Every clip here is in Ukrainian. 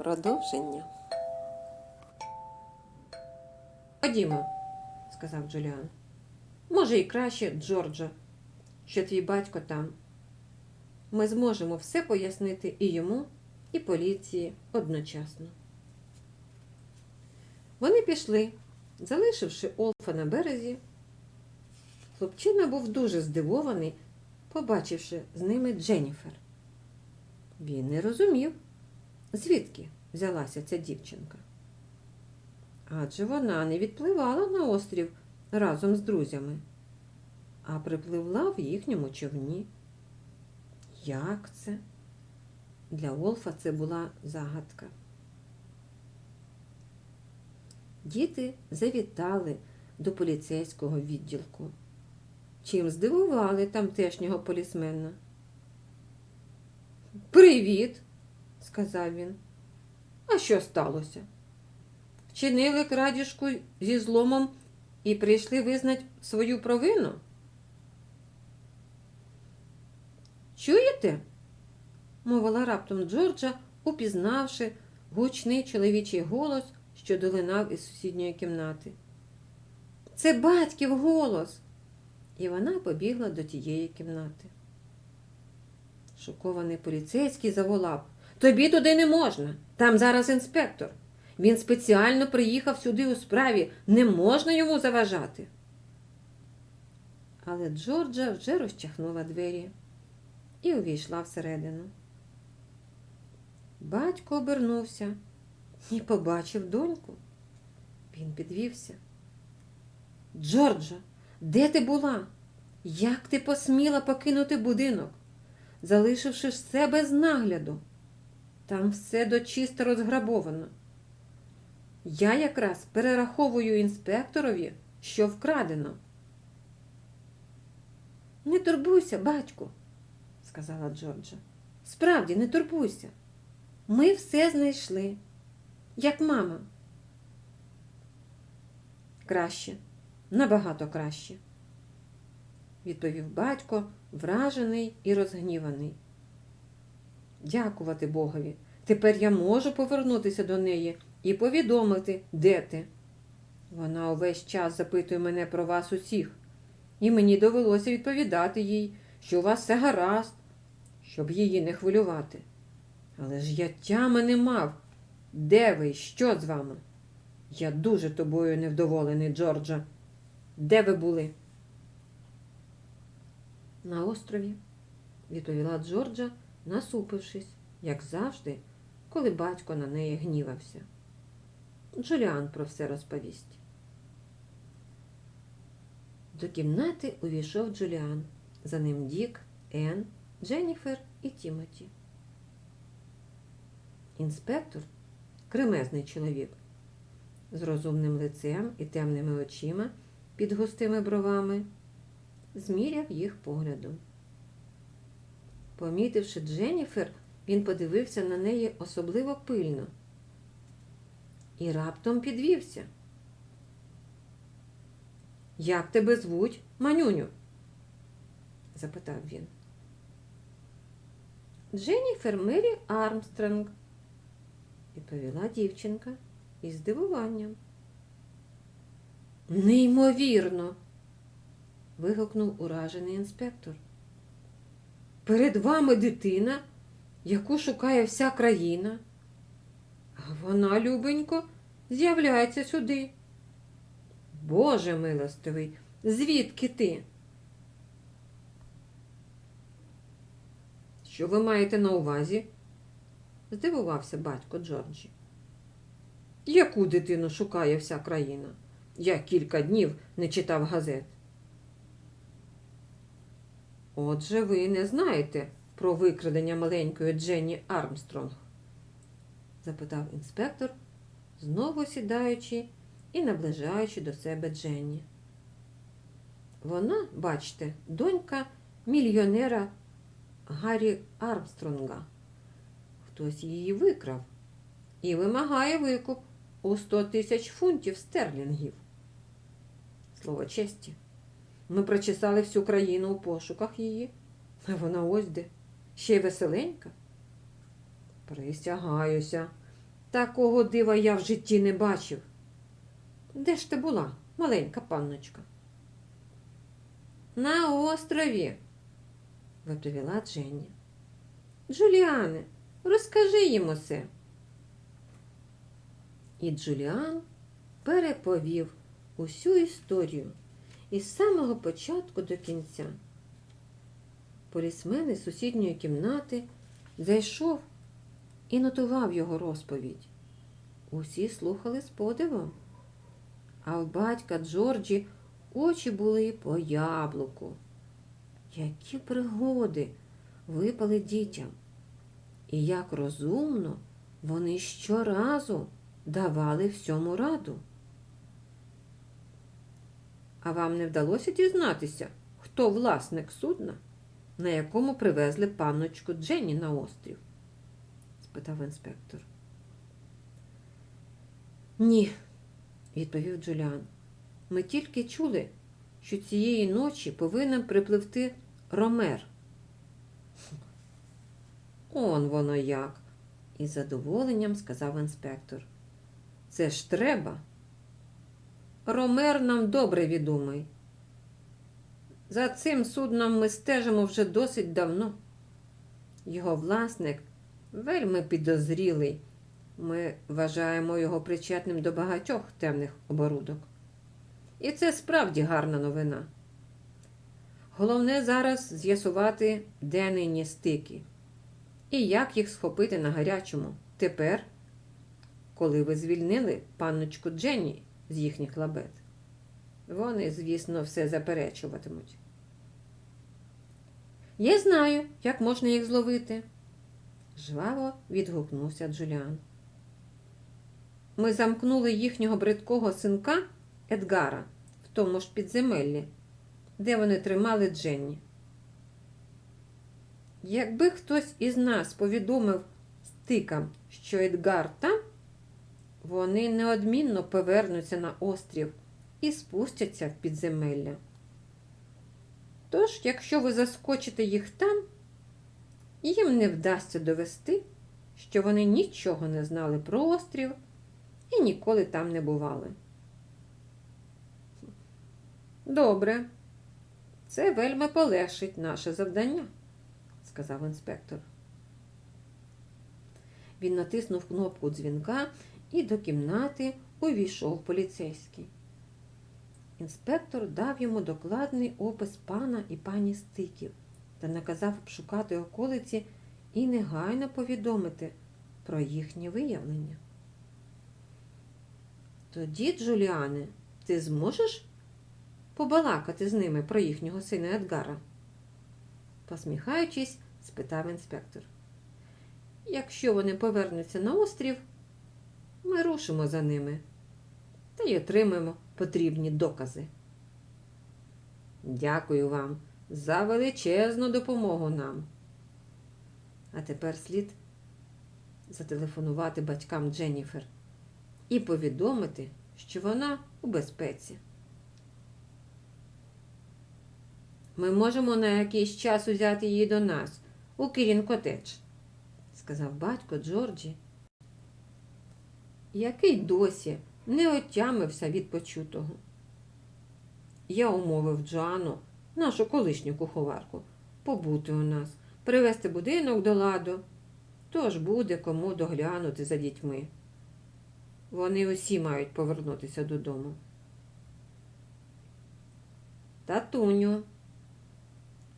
Продовження. Ходімо, сказав Джуліан. Може, і краще, Джорджо, що твій батько там. Ми зможемо все пояснити і йому, і поліції одночасно. Вони пішли, залишивши Олфа на березі. Хлопчина був дуже здивований, побачивши з ними Дженніфер. Він не розумів, звідки взялася ця дівчинка. Адже вона не відпливала на острів разом з друзями, а припливла в їхньому човні. Як це? Для Олфа це була загадка. Діти завітали до поліцейського відділку. Чим здивували тамтешнього полісмена. Привіт, сказав він. А що сталося? Вчинили крадіжку зі зломом і прийшли визнати свою провину? Чуєте? мовила раптом Джорджа, упізнавши гучний чоловічий голос, що долинав із сусідньої кімнати. Це батьків голос. І вона побігла до тієї кімнати. Шокований поліцейський заволав. Тобі туди не можна. Там зараз інспектор. Він спеціально приїхав сюди у справі. Не можна йому заважати. Але Джорджа вже розчахнула двері і увійшла всередину. Батько обернувся і побачив доньку. Він підвівся. Джорджа, де ти була? Як ти посміла покинути будинок, залишивши все без нагляду? Там все дочисто розграбовано. Я якраз перераховую інспекторові, що вкрадено. Не турбуйся, батьку, сказала Джорджа. Справді, не турбуйся. Ми все знайшли, як мама. Краще, набагато краще, відповів батько, вражений і розгніваний. Дякувати Богові. Тепер я можу повернутися до неї і повідомити, де ти. Вона увесь час запитує мене про вас усіх, і мені довелося відповідати їй, що у вас все гаразд, щоб її не хвилювати. Але ж я тями не мав. Де ви? Що з вами? Я дуже тобою невдоволений, Джорджа. Де ви були? На острові, відповіла Джорджа, насупившись, як завжди, коли батько на неї гнівався. Джуліан про все розповість. До кімнати увійшов Джуліан. За ним Дік, Ен, Дженніфер і Тімоті. Інспектор, кремезний чоловік, з розумним лицем і темними очима під густими бровами, зміряв їх поглядом. Помітивши Дженніфер, він подивився на неї особливо пильно і раптом підвівся. Як тебе звуть, манюню? запитав він. Дженніфер Мері Армстронг, відповіла дівчинка із здивуванням. Неймовірно. вигукнув уражений інспектор. Перед вами дитина, яку шукає вся країна, а вона, любенько, з'являється сюди. Боже милостивий, звідки ти? Що ви маєте на увазі? здивувався батько Джорджі. Яку дитину шукає вся країна? Я кілька днів не читав газет. Отже, ви не знаєте про викрадення маленької Дженні Армстронг? запитав інспектор, знову сідаючи і наближаючи до себе Дженні. Вона, бачите, донька мільйонера Гаррі Армстронга. Хтось її викрав і вимагає викуп у 100 тисяч фунтів стерлінгів. Слово честі. Ми прочесали всю країну у пошуках її, а вона ось де, ще й веселенька. Присягаюся, Такого дива я в житті не бачив. Де ж ти була, маленька панночка? На острові, відповіла Дженні. Джуліане, розкажи їм усе. І Джуліан переповів усю історію із самого початку до кінця. Полісмен із сусідньої кімнати зайшов і нотував його розповідь. Усі слухали з подивом, а в батька Джорджі очі були по яблуку. Які пригоди випали дітям, і як розумно вони щоразу давали всьому раду. А вам не вдалося дізнатися, хто власник судна, на якому привезли панночку Дженні на острів? спитав інспектор. Ні, відповів Джуліан. Ми тільки чули, що цієї ночі повинен припливти Ромер. Он воно як, із задоволенням сказав інспектор. Це ж треба. Ромер нам добре відомий. За цим судном ми стежимо вже досить давно. Його власник вельми підозрілий. Ми вважаємо його причетним до багатьох темних оборудок. І це справді гарна новина. Головне зараз з'ясувати, де нині стики, і як їх схопити на гарячому тепер, коли ви звільнили панночку Дженні з їхніх лабет. Вони, звісно, все заперечуватимуть. Я знаю, як можна їх зловити, жваво відгукнувся Джуліан. Ми замкнули їхнього бридкого синка Едгара в тому ж підземеллі, де вони тримали Дженні. Якби хтось із нас повідомив стикам, що Едгар там, вони неодмінно повернуться на острів і спустяться в підземелля. Тож, якщо ви заскочите їх там, їм не вдасться довести, що вони нічого не знали про острів і ніколи там не бували. Добре, це вельми полегшить наше завдання, сказав інспектор. Він натиснув кнопку дзвінка і до кімнати увійшов поліцейський. Інспектор дав йому докладний опис пана і пані стиків та наказав обшукати околиці і негайно повідомити про їхнє виявлення. Тоді, Джуліане, ти зможеш побалакати з ними про їхнього сина Едгара? Посміхаючись, спитав інспектор. Якщо вони повернуться на острів, ми рушимо за ними та й отримаємо потрібні докази. Дякую вам за величезну допомогу нам. А тепер слід зателефонувати батькам Дженніфер і повідомити, що вона у безпеці. Ми можемо на якийсь час узяти її до нас у Кірін Котедж, сказав батько Джорджі, який досі не отямився від почутого. Я умовив Джоанну, нашу колишню куховарку, побути у нас, привезти будинок до ладу, тож буде кому доглянути за дітьми. Вони усі мають повернутися додому. Татуню,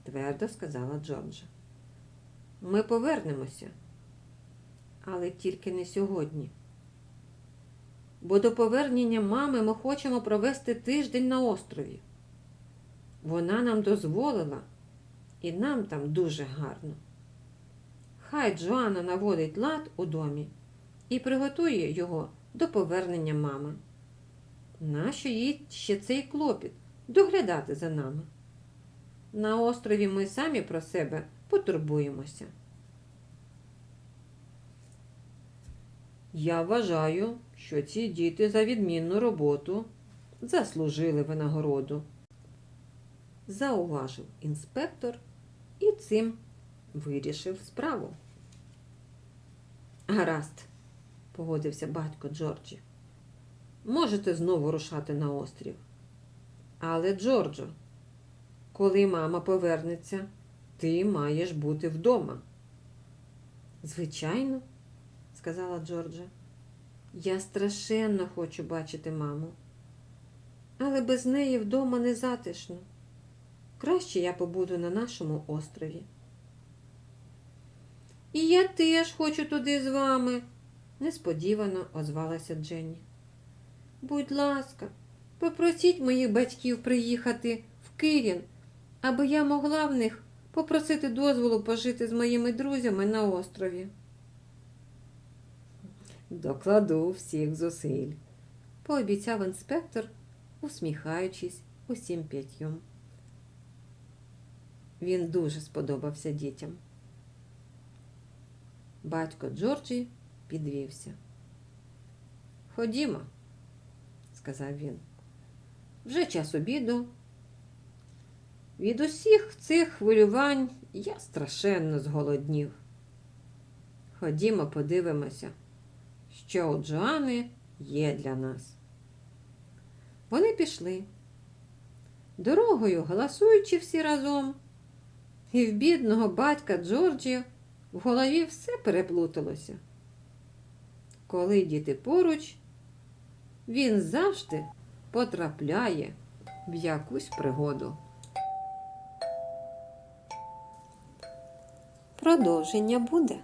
твердо сказала Джорджа. Ми повернемося, але тільки не сьогодні. Бо до повернення мами ми хочемо провести тиждень на острові. Вона нам дозволила, і нам там дуже гарно. Хай Джоанна наводить лад у домі і приготує його до повернення мами. Нащо їй ще цей клопіт доглядати за нами? На острові ми самі про себе потурбуємося. Я вважаю, що ці діти за відмінну роботу заслужили винагороду, зауважив інспектор і цим вирішив справу. Гаразд, погодився батько Джорджі. Можете знову рушати на острів. Але, Джорджо, коли мама повернеться, ти маєш бути вдома. Звичайно, сказала Джорджа. Я страшенно хочу бачити маму. Але без неї вдома не затишно. Краще я побуду на нашому острові. І я теж хочу туди з вами, несподівано озвалася Дженні. Будь ласка, попросіть моїх батьків приїхати в Кирін, аби я могла в них попросити дозволу пожити з моїми друзями на острові. Докладу всіх зусиль, пообіцяв інспектор, усміхаючись усім п'ятьом. Він дуже сподобався дітям. Батько Джорджі підвівся. Ходімо, сказав він. Вже час обіду. Від усіх цих хвилювань я страшенно зголоднів. Ходімо, подивимося, що у Джоани є для нас. Вони пішли, дорогою голосуючи всі разом, і в бідного батька Джорджі в голові все переплуталося. Коли діти поруч, він завжди потрапляє в якусь пригоду. Продовження буде.